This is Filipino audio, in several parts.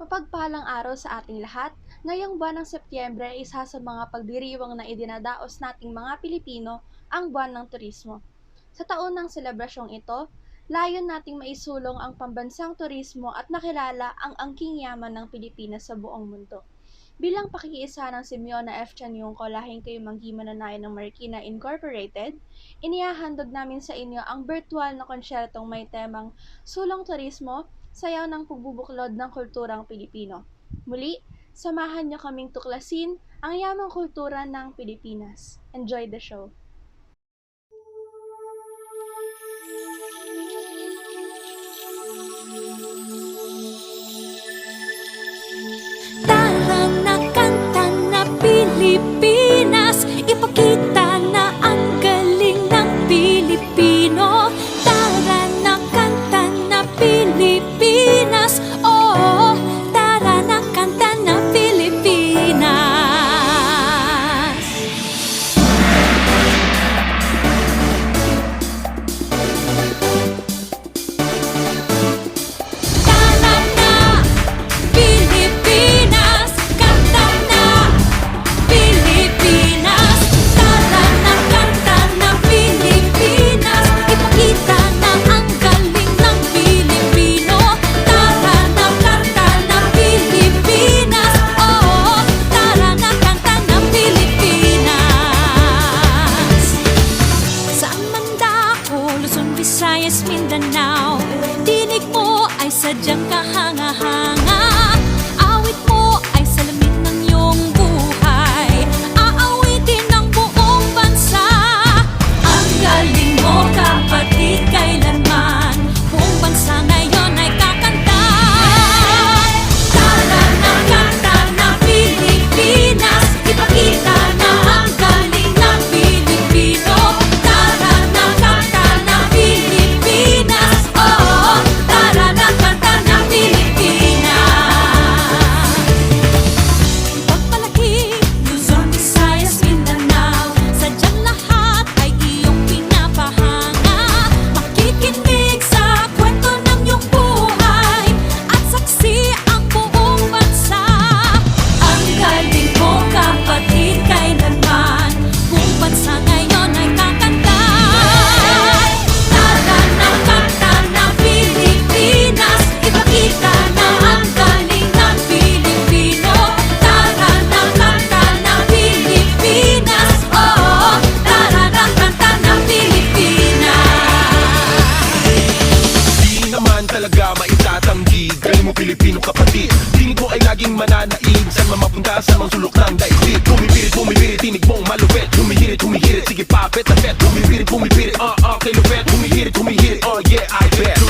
Mapagpalang araw sa ating lahat. Ngayong buwan ng Setyembre ay isa sa mga pagdiriwang na idinadaos nating mga Pilipino ang buwan ng turismo. Sa taon ng selebrasyong ito, layon nating maisulong ang pambansang turismo at nakilala ang angking yaman ng Pilipinas sa buong mundo. Bilang pakikiisa ng Simeona F. Chanyong Kolahing kayo manggi mananayan ng Marikina Incorporated, inihahandog namin sa inyo ang virtual na konsyertong may temang Sulong Turismo, Sayaw ng Pagbubuklod ng Kulturang Pilipino. Muli, samahan niyo kaming tuklasin ang yamang kultura ng Pilipinas. Enjoy the show! Sadyang kahanga-hanga me, beat it, uh, uh, play the rap when me, hit it, when me, hit it, oh uh, yeah, I bet.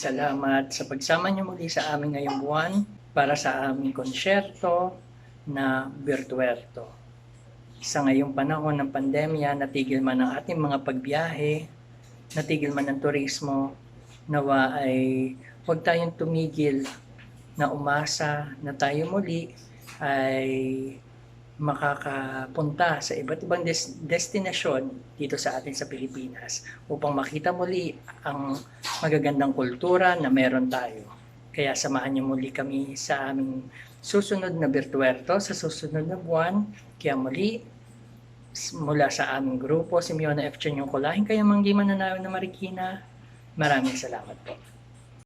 Salamat sa pagsama niyo muli sa amin ngayong buwan para sa aming konsyerto na Virtuerto. Sa ngayong panahon ng pandemya, natigil man ang ating mga pagbiyahe, natigil man ang turismo, nawa ay huwag tayong tumigil na umasa na tayo muli ay makakapunta sa iba't ibang des- destinasyon dito sa atin sa Pilipinas upang makita muli ang magagandang kultura na meron tayo. Kaya samahan niyo muli kami sa aming susunod na Virtuerto sa susunod na buwan. Kaya muli, mula sa aming grupo, si Miona F. Chanyong Kulahin, kaya Manggi Mananaw na Marikina, maraming salamat po.